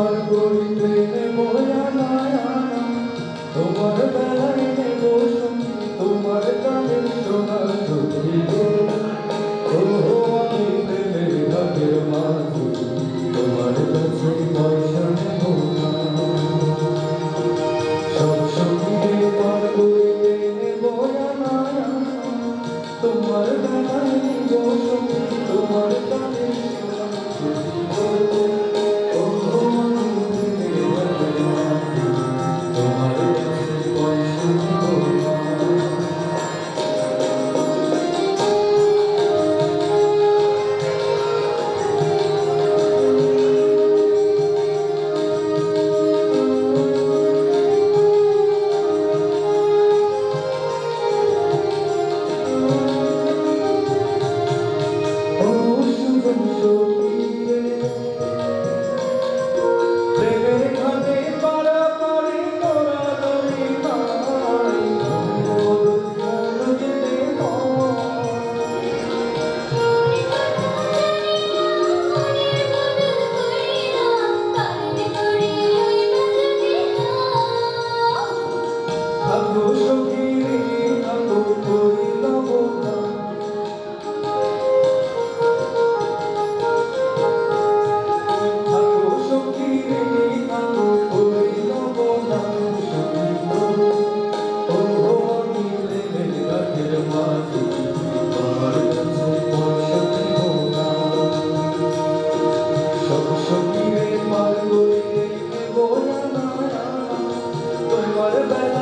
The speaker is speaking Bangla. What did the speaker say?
তোমার করিতে মোরা তোমার